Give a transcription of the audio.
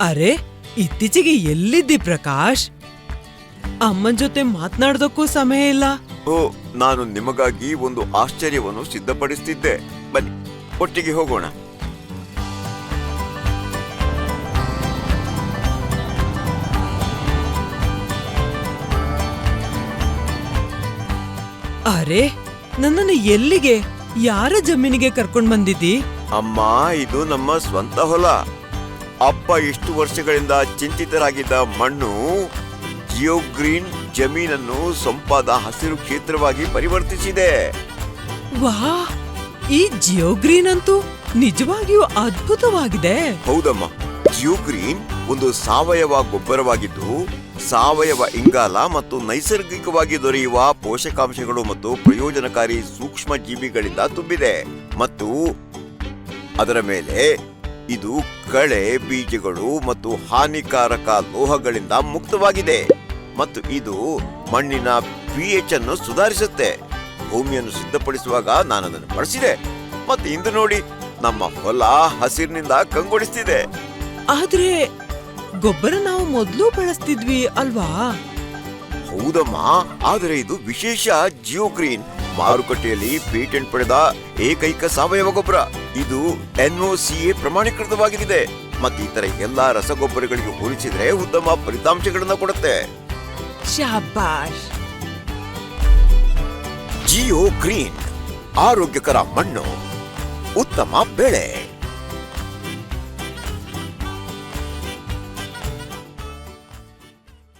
ಅರೆ ಇತ್ತೀಚೆಗೆ ಎಲ್ಲಿದ್ದಿ ಪ್ರಕಾಶ್? ಅಮ್ಮನ್ ಜೊತೆ ಮಾತನಾಡೋದಕ್ಕೂ ಸಮಯ ಇಲ್ಲ. ಓ ನಾನು ನಿಮಗಾಗಿ ಒಂದು ಆಶ್ಚರ್ಯವನ್ನು ಸಿದ್ಧಪಡಿಸುತ್ತಿದ್ದೆ ಬನ್ನಿ ಒಟ್ಟಿಗೆ ಹೋಗೋಣ. ಅರೆ ನನ್ನನ್ನು ಎಲ್ಲಿಗೆ ಯಾರ ಜಮೀನಿಗೆ ಕರ್ಕೊಂಡ್ ಬಂದಿದ್ದಿ? ಅಮ್ಮ ಇದು ನಮ್ಮ ಸ್ವಂತ ಹೊಲ. ಅಪ್ಪ ಇಷ್ಟು ವರ್ಷಗಳಿಂದ ಚಿಂತಿತರಾಗಿದ್ದ ಮಣ್ಣು ಜಿಯೋ ಗ್ರೀನ್ ಜಮೀನನ್ನು ಸೊಂಪಾದ ಹಸಿರು ಕ್ಷೇತ್ರವಾಗಿ ಪರಿವರ್ತಿಸಿದೆ. ವಾ ಈ ಜಿಯೋ ಗ್ರೀನ್ ಅಂತೂ ನಿಜವಾಗಿಯೂ ಅದ್ಭುತವಾಗಿದೆ. ಹೌದಮ್ಮ ಜಿಯೋ ಗ್ರೀನ್ ಒಂದು ಸಾವಯವ ಗೊಬ್ಬರವಾಗಿದ್ದು ಸಾವಯವ ಇಂಗಾಲ ಮತ್ತು ನೈಸರ್ಗಿಕವಾಗಿ ದೊರೆಯುವ ಪೋಷಕಾಂಶಗಳು ಮತ್ತು ಪ್ರಯೋಜನಕಾರಿ ಸೂಕ್ಷ್ಮ ಜೀವಿಗಳಿಂದ ತುಂಬಿದೆ. ಮತ್ತು ಅದರ ಮೇಲೆ ಇದು ಕಳೆ ಬೀಜಗಳು ಮತ್ತು ಹಾನಿಕಾರಕ ಲೋಹಗಳಿಂದ ಮುಕ್ತವಾಗಿದೆ ಮತ್ತು ಇದು ಮಣ್ಣಿನ ಪಿಎಚ್ ಅನ್ನು ಸುಧಾರಿಸುತ್ತೆ. ಭೂಮಿಯನ್ನು ಸಿದ್ಧಪಡಿಸುವಾಗ ನಾನು ಅದನ್ನು ಬಳಸಿದೆ. ಮತ್ತು ಇಂದು ನೋಡಿ ನಮ್ಮ ಹೊಲ ಹಸಿರಿನಿಂದ ಕಂಗೊಳಿಸ್ತಿದೆ. ಆದ್ರೆ ಗೊಬ್ಬರ ನಾವು ಮೊದಲು ಬಳಸ್ತಿದ್ವಿ ಅಲ್ವಾ? ಹೌದಮ್ಮ ಆದರೆ ಇದು ವಿಶೇಷ ಜಿಯೋ ಗ್ರೀನ್. ಮಾರುಕಟ್ಟೆಯಲ್ಲಿ ಪೇಟೆಂಟ್ ಪಡೆದ ಏಕೈಕ ಸಾವಯವ ಗೊಬ್ಬರ. ಇದು ಎನ್ಒಸಿಎ ಪ್ರಮಾಣೀಕೃತವಾಗಿದೆ. ಮತ್ತು ಇತರ ಎಲ್ಲಾ ರಸಗೊಬ್ಬರಗಳಿಗೆ ಹೋಲಿಸಿದ್ರೆ ಉತ್ತಮ ಫಲಿತಾಂಶಗಳನ್ನು ಕೊಡುತ್ತೆ. ಶಾಬಾಷ್ ಜಿಯೋ ಗ್ರೀನ್. ಆರೋಗ್ಯಕರ ಮಣ್ಣು. ಉತ್ತಮ ಬೆಳೆ.